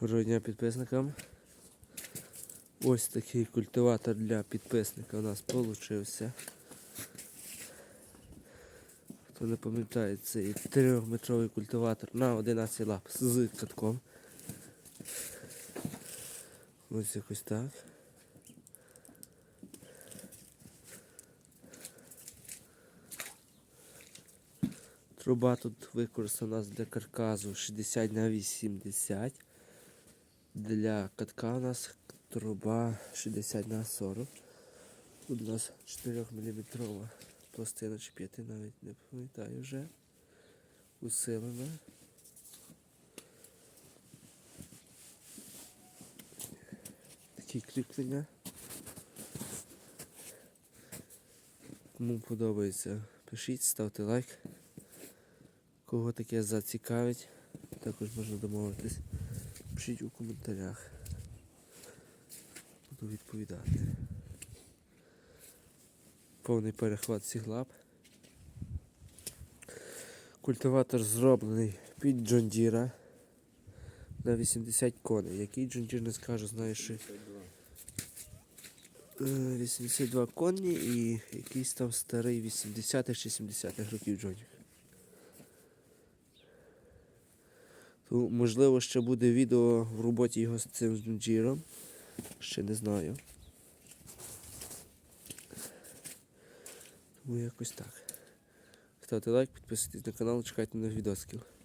Доброго дня підписникам. Ось такий культиватор для підписника у нас получився. Хто не пам'ятає, це і 3-метровий культиватор на 11 лап з катком. Ось якось так. Труба тут використана для карказу 60 на 80. Для катка у нас труба 60 на 40. Тут у нас 4 мм пластина чи 5 навіть не пам'ятаю вже. Усилена. Такі кріплення. Кому подобається, пишіть, ставте лайк. Кого таке зацікавить, також можна домовитись. Пишіть у коментарях. Буду відповідати. Повний перехват всіх лап. Культиватор зроблений під Джондіра на 80 коней. Який Джондір не скажу, знаю, що е, 82 коні і якийсь там старий 80-х чи 70-х років Джондір. То, можливо, ще буде відео в роботі його з цим джиром. Ще не знаю. Тому якось так. Ставте лайк, підписуйтесь на канал, чекайте нових відосків.